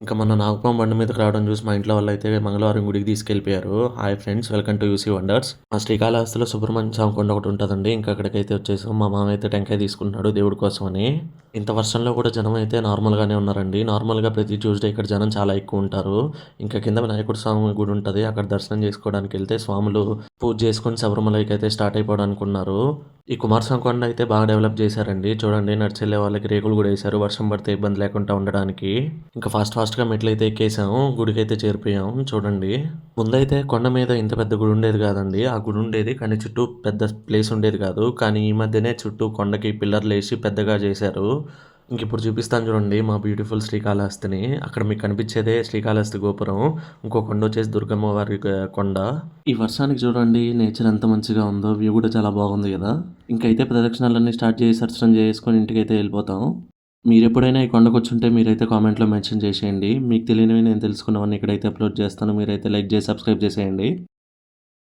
ఇంకా మొన్న నాగపాము బండి మీదకి రావడం చూసి మా ఇంట్లో వాళ్ళైతే మంగళవారం గుడికి తీసుకెళ్ళిపోయారు. Hi friends welcome to UC wonders. మా శ్రీకాళహస్తిలో సుబ్రహ్మణ్య స్వామి కొండ ఒకటి ఉంటుందండి ఇంకా అక్కడికైతే వచ్చేసాం. మా మామ అయితే టెంకాయ తీసుకుంటున్నాడు దేవుడి కోసమని. ఇంత వర్షంలో కూడా జనం అయితే నార్మల్‌గానే ఉన్నారండి. నార్మల్‌గా ప్రతి ట్యూస్‌డే ఇక్కడ జనం చాలా ఎక్కువ ఉంటారు. ఇంకా కింద వినాయకుడు స్వామి గుడి ఉంటుంది అక్కడ దర్శనం చేసుకోవడానికి వెళ్తే స్వాములు పూజ చేసుకొని శబరిమలకి అయితే స్టార్ట్ అయిపోవడానికి ఉన్నారు. ఈ కుమారస్వామి కొండ అయితే బాగా డెవలప్ చేశారండి. చూడండి నడిచెళ్ళే వాళ్ళకి రేకులు కూడా వేశారు. వర్షం పడితే ఇబ్బంది లేకుండా ఉండడానికి. ఇంకా ఫాస్ట్ ఫాస్ట్‌గా మెట్లయితే ఎక్కేసాము. గుడికైతే చేరిపోయాం. చూడండి. ముందైతే కొండ మీద ఇంత పెద్ద గుడి ఉండేది కాదండి. ఆ గుడి ఉండేది. కానీ చుట్టూ పెద్ద ప్లేస్ ఉండేది కాదు. కానీ ఈ మధ్యనే చుట్టూ కొండకి పిల్లర్లు వేసి పెద్దగా చేశారు. ఇంక ఇప్పుడు చూపిస్తాను చూడండి మా బ్యూటిఫుల్ శ్రీకాళహస్తిని. అక్కడ మీకు కనిపించేదే శ్రీకాళహస్తి గోపురం. ఇంకో కొండ వచ్చేసి దుర్గమ్మ వారి కొండ. ఈ వర్షానికి చూడండి నేచర్ ఎంత మంచిగా ఉందో. వ్యూ కూడా చాలా బాగుంది కదా! ఇంకైతే ప్రదక్షిణాలన్నీ స్టార్ట్ చేసి దర్శనం చేసుకొని ఇంటికైతే వెళ్ళిపోతాం. మీరు ఎప్పుడైనా ఈ కొండకొచ్చుంటే మీరైతే కామెంట్‌లో మెన్షన్ చేసేయండి. మీకు తెలియనివి నేను తెలుసుకున్నవన్నీ ఇక్కడైతే అప్లోడ్ చేస్తాను. మీరైతే లైక్ చేసి సబ్స్క్రైబ్ చేసేయండి.